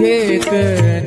माघारी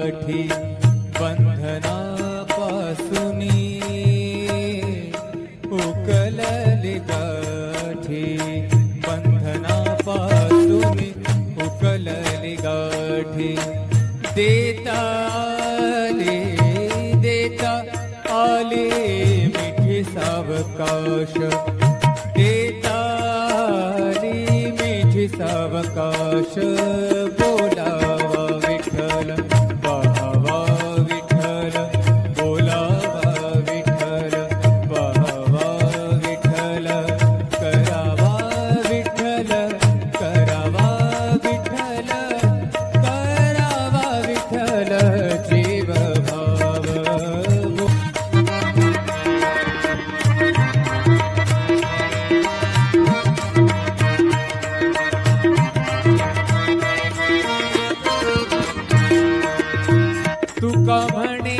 गाठी बंधनापासून उकलली गाठी बंधनापासून उकलली गाठी देता आले देता आले मिठी सावकाश. देताली मिठी सावकाश. ಗಮಣಿ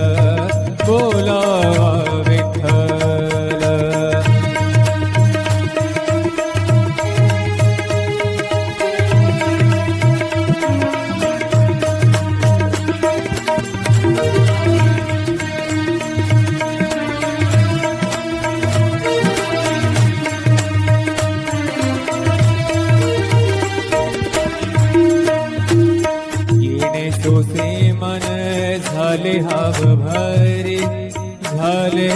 झाले हाव भरे झाले